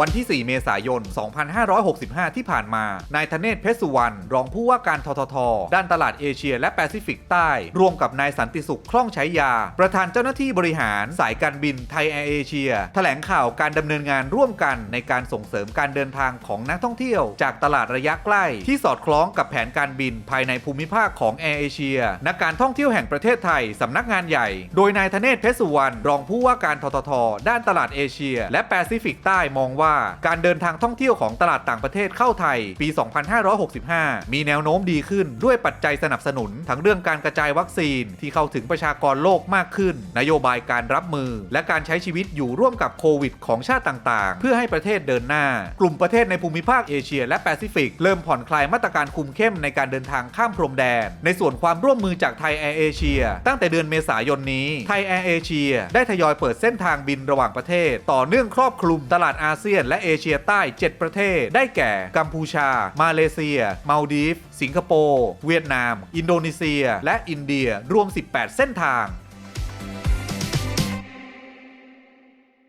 วันที่ 4 เมษายน 2565 ที่ผ่านมา นายธเนศเพชรสุวรรณ รองผู้ว่าการททท ด้านตลาดเอเชียและแปซิฟิกใต้ ร่วมกับนายสันติสุขคล่องใช้ยา ประธานเจ้าหน้าที่บริหารสายการบินไทยแอร์เอเชีย แถลงข่าวการดำเนินงานร่วมกันในการส่งเสริมการเดินทางของนักท่องเที่ยว จากตลาดระยะใกล้ ที่สอดคล้องกับแผนการบินภายในภูมิภาคของแอร์เอเชียนักการท่องเที่ยวแห่งประเทศไทยสำนักงานใหญ่ โดยนายธเนศเพชรสุวรรณรองผู้ว่าการททท ด้านตลาดเอเชีย และแปซิฟิกใต้มองว่าการเดินทางท่องเที่ยวของตลาดต่างประเทศเข้าไทยปี 2565 มีแนวโน้มดีขึ้นด้วยปัจจัยสนับสนุน ทั้งเรื่องการกระจายวัคซีนที่เข้าถึงประชากรโลกมากขึ้น นโยบายการรับมือ และการใช้ชีวิตอยู่ร่วมกับโควิด ของชาติต่างๆ เพื่อให้ประเทศเดินหน้า กลุ่มประเทศในภูมิภาคเอเชีย และแปซิฟิก เริ่มผ่อนคลายมาตรการคุมเข้มในการเดินทางข้ามพรมแดน ในส่วนความร่วมมือจากไทยแอร์เอเชียตั้งแต่เดือนเมษายนนี้ไทยแอร์เอเชียได้ทยอยเปิดเส้นทางบินระหว่างประเทศ ต่อเนื่องครอบคลุมตลาดอาเซียซียนและเอเชียใต้ 7 ประเทศ ได้แก่ กัมพูชา มาเลเซีย มาลดีฟ สิงคโปร์ เวียดนาม อินโดนีเซีย และอินเดีย รวม 18 เส้นทาง